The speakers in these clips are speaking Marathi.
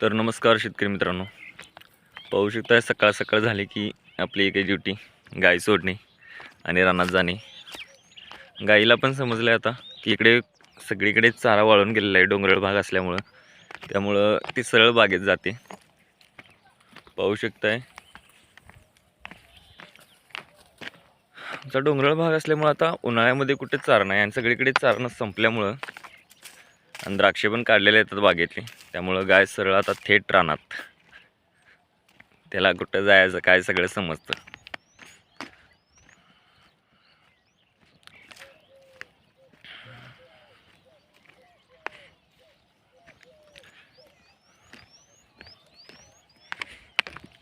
तर नमस्कार शेतकरी मित्रांनो. पाहू शकता सकाळ सकाळ झाली की आपली एक ड्युटी गाय सोडणे आणि रानात जाणे. गाईला पण समजलं आहे आता की इकडे सगळीकडे चारा वाळून गेलेला आहे डोंगराळ भाग असल्यामुळं. त्यामुळं ती सरळ बागेत जाते. पाहू शकताय. आमचा डोंगराळ भाग असल्यामुळं आता उन्हाळ्यामध्ये कुठे चारा नाही आणि सगळीकडे चारणं संपल्यामुळं आणि द्राक्षे पण काढलेले येतात बागेतले. त्यामुळं गाय सरळ आता थेट रानात. त्याला कुठं जायचं काय सगळं समजतं.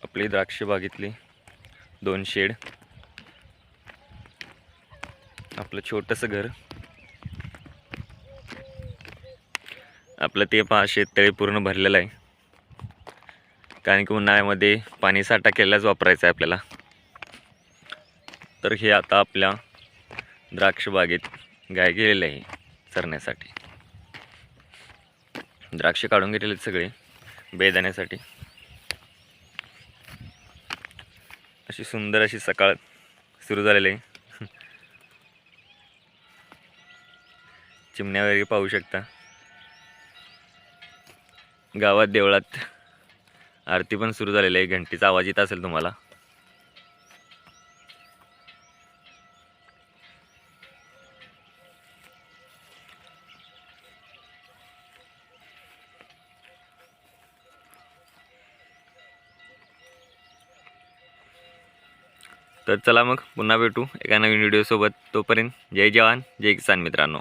आपली द्राक्ष बागेतली दोन शेड. आपलं छोटंसं घर. आपलं ते पहा शेततळे पूर्ण भरलेलं आहे. कारण की उन्हाळ्यामध्ये पाणी साठा केल्याच वापरायचं आहे आपल्याला. तर हे आता आपल्या द्राक्ष बागेत गाय गेलेले आहे चरण्यासाठी. द्राक्ष काढून घेतलेले आहेत सगळे बेदाण्यासाठी. अशी सुंदर अशी सकाळ सुरू झालेली आहे. चिमण्या वगैरे पाहू शकता. गावात देवळात आरती पण सुरू झालेली आहे. घंटीचा आवाज येत असेल तुम्हाला. तर चला मग पुन्हा भेटू एका नवीन व्हिडिओसोबत तोपर्यंत जय जवान जय किसान मित्रांनो.